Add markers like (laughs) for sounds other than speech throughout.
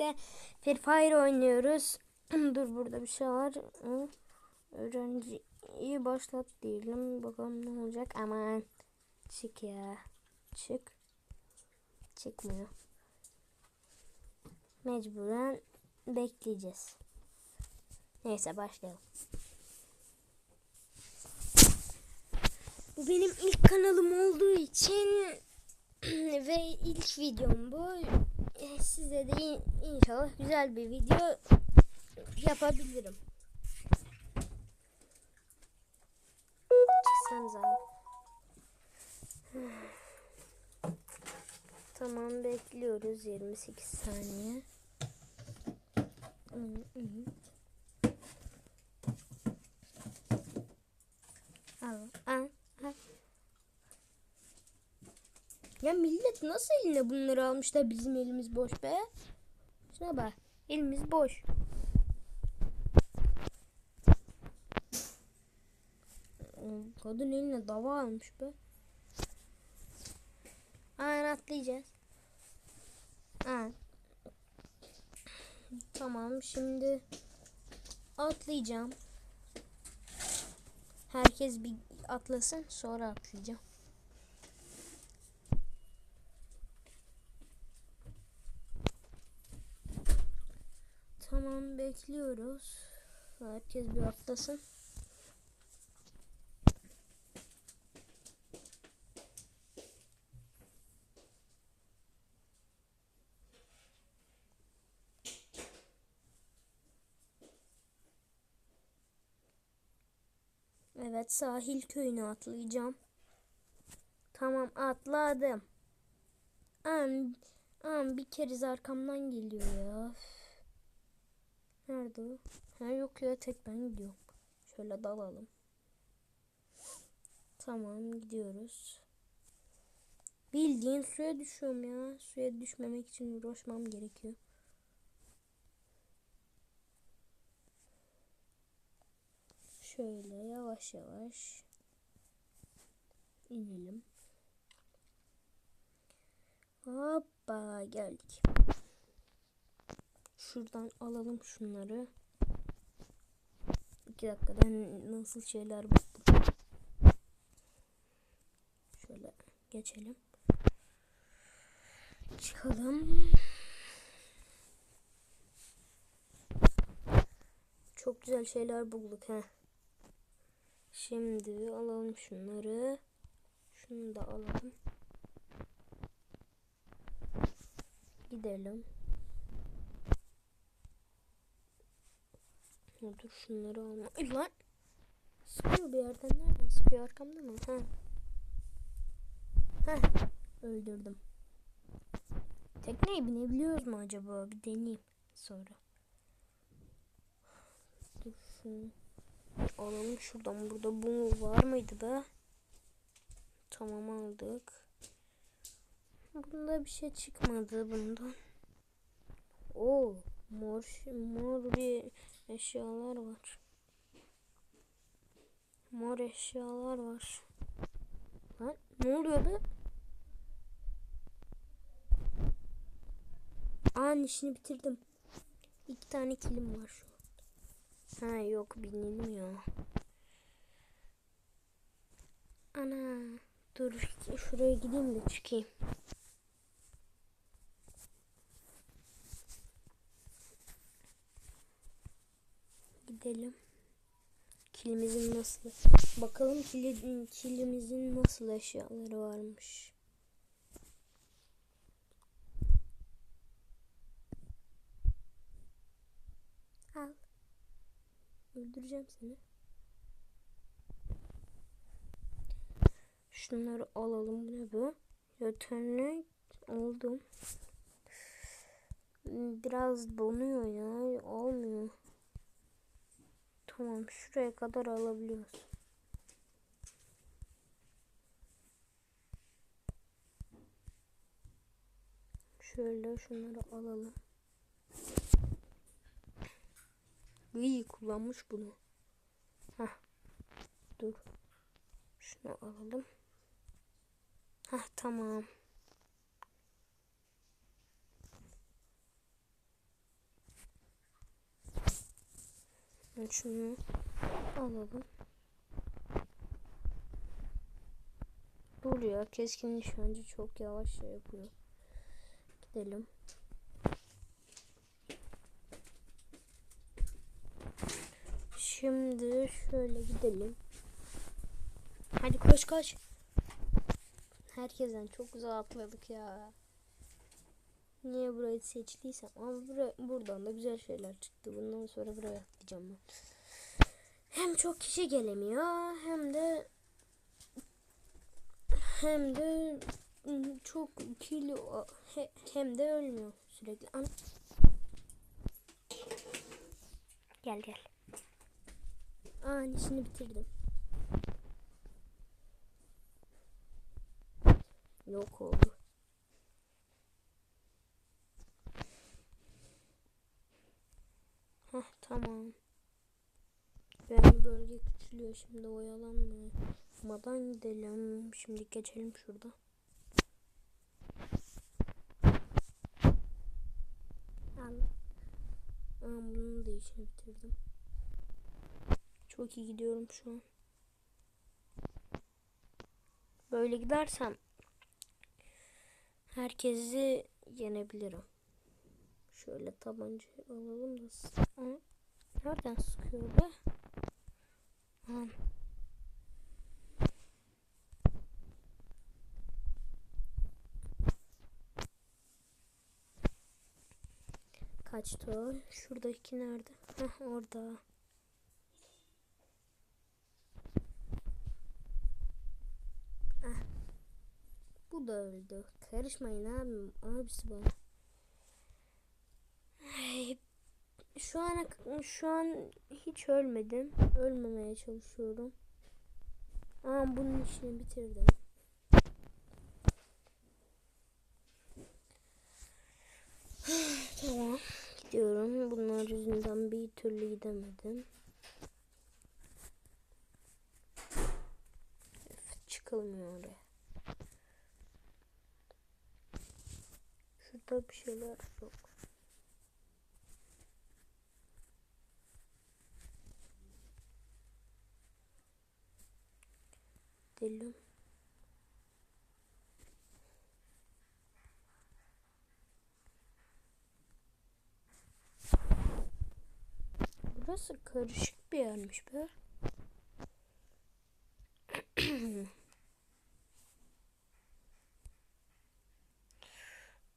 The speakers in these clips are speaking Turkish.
birlikte Free Fire oynuyoruz. (clears throat) Dur burada bir şey var. Öğrenciyi başlat diyelim. Bakalım ne olacak. Aman çık ya. Çık. Çıkmıyor. Mecburen bekleyeceğiz. Neyse başlayalım. Bu benim ilk kanalım olduğu için (clears throat) ve ilk videom bu. Size de in- inşallah güzel bir video yapabilirim. Çıksanıza. Tamam bekliyoruz 28 saniye. Hı, hı. Al, al, al. Ya millet nasıl eline bunları almış da bizim elimiz boş be? Şuna bak. Elimiz boş. Kadın eline dava almış be. Aynen atlayacağız. Ha. Tamam şimdi atlayacağım. Herkes bir atlasın sonra atlayacağım. Bekliyoruz. Herkes bir atlasın. Evet sahil köyüne atlayacağım. Tamam atladım. Am, am bir keriz arkamdan geliyor ya. Nerede o? Ha yok ya tek ben gidiyorum. Şöyle dalalım. Tamam gidiyoruz. Bildiğin suya düşüyorum ya. Suya düşmemek için uğraşmam gerekiyor. Şöyle yavaş yavaş inelim. Hoppa geldik. Şuradan alalım şunları. İki dakikadan nasıl şeyler buldum. Şöyle geçelim. Çıkalım. Çok güzel şeyler bulduk ha. Şimdi alalım şunları. Şunu da alalım. Gidelim. Ya Dur şunları alma. Ay lan. Sıkıyor bir yerden. Nereden sıkıyor? Arkamda mı? Ha. Ha. Öldürdüm. Tekneye binebiliyoruz mu acaba? Bir deneyeyim sonra. Dur şunu. Alalım şuradan. Burada bu var mıydı be? Tamam aldık. Bunda bir şey çıkmadı bundan. Oo, mor mor bir eşyalar var. Mor eşyalar var. Lan ne oluyor be? An işini bitirdim. İki tane kilim var şu an. Ha yok binilmiyor. Ana dur şuraya gideyim de çıkayım. Gidelim. Kilimizin nasıl? Bakalım kili, kilimizin nasıl eşyaları varmış. Al. Öldüreceğim seni. Şunları alalım. Ne bu? Yetenek aldım. Biraz donuyor ya. Olmuyor. Tamam şuraya kadar alabiliyoruz. Şöyle şunları alalım. İyi kullanmış bunu. Hah. Dur. Şunu alalım. Hah tamam. Şunu alalım. Dur ya keskin nişancı çok yavaş şey yapıyor. Gidelim. Şimdi şöyle gidelim. Hadi koş koş. Herkesten çok güzel atladık ya. Niye burayı seçtiysem ama bura, buradan da güzel şeyler çıktı. Bundan sonra buraya atlayacağım ben. Hem çok kişi gelemiyor hem de hem de çok kilo he- hem de ölmüyor sürekli. Ana. Gel gel. Anisini bitirdim. Yok oldu. Heh tamam. Yani küçülüyor şimdi oyalanmadan gidelim. Şimdi geçelim şurada. Al. Aa, bunun da işini bitirdim. Çok iyi gidiyorum şu an. Böyle gidersem herkesi yenebilirim. Şöyle tabanca alalım da. Nereden sıkıyor be? Aa. Kaçtı o? Şuradaki nerede? Heh orada. Ah. Bu da öldü. Karışmayın abim. Abisi bana. Ay, Şu ana şu an hiç ölmedim. Ölmemeye çalışıyorum. Ama bunun işini bitirdim. (sighs) tamam. Gidiyorum. Bunlar yüzünden bir türlü gidemedim. Öf, çıkılmıyor oraya. Şurada bir şeyler yok. Gidelim. Burası karışık bir yermiş be. (clears throat)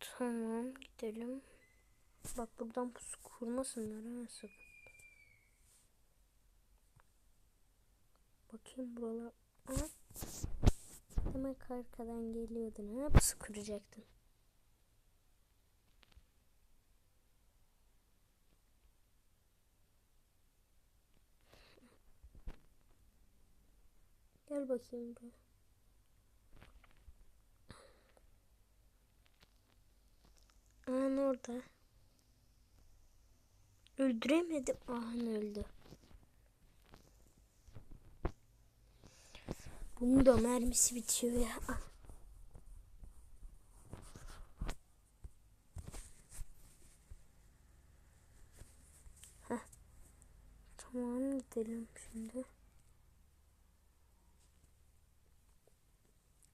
tamam gidelim. Bak buradan pusu kurmasınlar ha sakın. Bakayım buralar. Aha. Demek arkadan geliyordun ha pusu kuracaktın. Gel bakayım buraya. Ahan orada. Öldüremedim. Ahan öldü. Bunun da mermisi bitiyor ya. Heh. Tamam gidelim şimdi.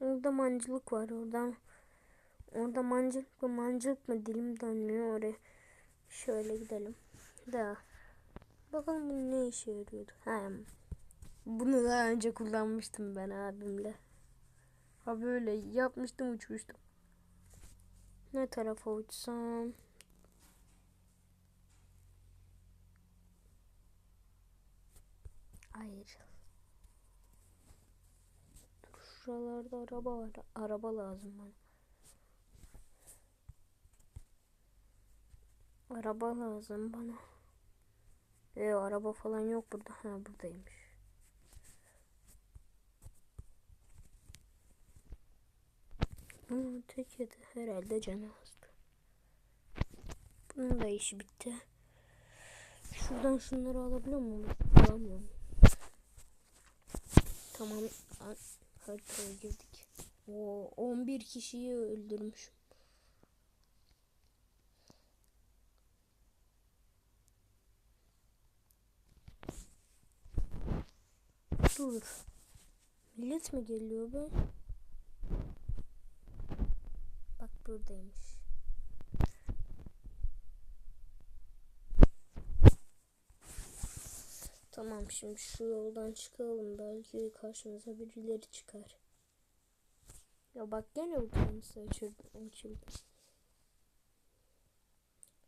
Orada mancılık var oradan. Orada mancılık mı mancılık mı dilim dönmüyor oraya. Şöyle gidelim. Da. Bakalım bu ne işe yarıyordu. Ha. Bunu daha önce kullanmıştım ben abimle. Ha böyle yapmıştım uçmuştum. Ne tarafa uçsam? Hayır. Dur şuralarda araba var. Araba lazım bana. Araba lazım bana. Ee, araba falan yok burada. Ha buradaymış. Ama teki de herhalde canı azdı. Bunun da işi bitti. Şuradan şunları alabiliyor muyum? Alamıyorum. Tamam. Haritaya girdik. Oo, 11 kişiyi öldürmüşüm. Dur. Millet mi geliyor be? Bak buradaymış. Tamam şimdi şu yoldan çıkalım. Belki karşımıza birileri çıkar. Ya bak gene bu kendisi açıldı. açıldı.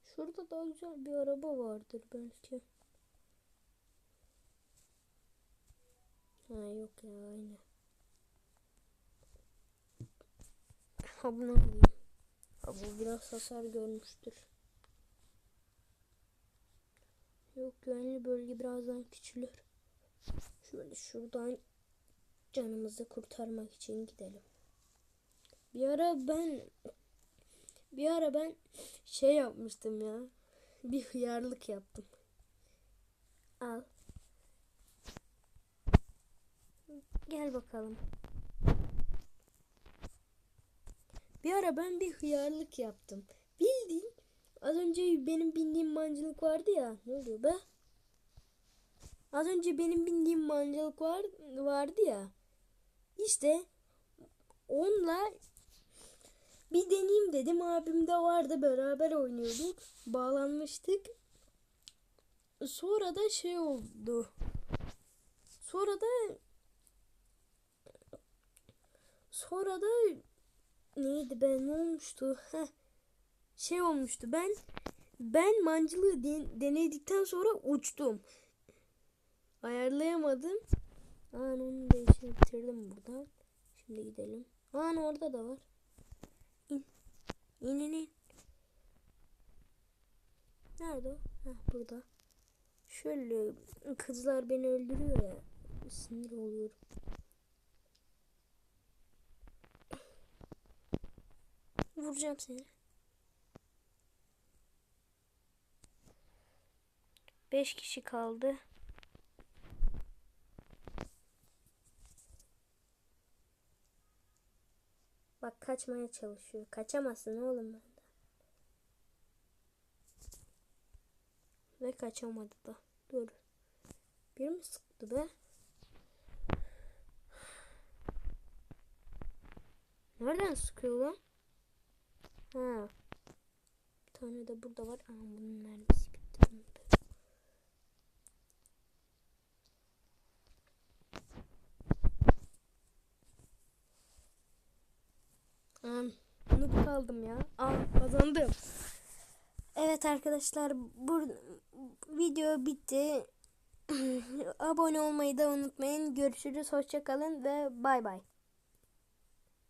Şurada daha güzel bir araba vardır belki. Ha yok ya aynı. Alayım. Ha bu biraz hasar görmüştür. Yok güvenli bölge birazdan küçülür. Şöyle şuradan canımızı kurtarmak için gidelim. Bir ara ben bir ara ben şey yapmıştım ya. (laughs) Bir hıyarlık yaptım. Al. Gel bakalım. Bir ara ben bir hıyarlık yaptım. Bildiğin az önce benim bindiğim mancılık vardı ya. Ne oluyor be? Az önce benim bindiğim mancılık var, vardı ya. İşte onunla bir deneyeyim dedim. Abim de vardı. Beraber oynuyorduk. Bağlanmıştık. Sonra da şey oldu. Sonra da sonra da neydi ben ne olmuştu? Heh, şey olmuştu. Ben ben mancılığı den- denedikten sonra uçtum. Ayarlayamadım. Aa onu da işini bitirdim buradan. Şimdi gidelim. Aa orada da var. İn. İn in in. Nerede o? Heh burada. Şöyle kızlar beni öldürüyor ya. Sinir oluyorum. Vuracağım seni. Beş kişi kaldı. Bak kaçmaya çalışıyor. Kaçamazsın oğlum benden. Ve kaçamadı da. Dur. Bir mi sıktı be? Nereden sıkıyor lan? Ha. Bir tane de burada var. Ama bunun mermisi bitti. Bunu Aa, Noob kaldım ya. Aa kazandım. Evet arkadaşlar bu video bitti. (clears throat) Abone olmayı da unutmayın. Görüşürüz. Hoşçakalın ve bay bay.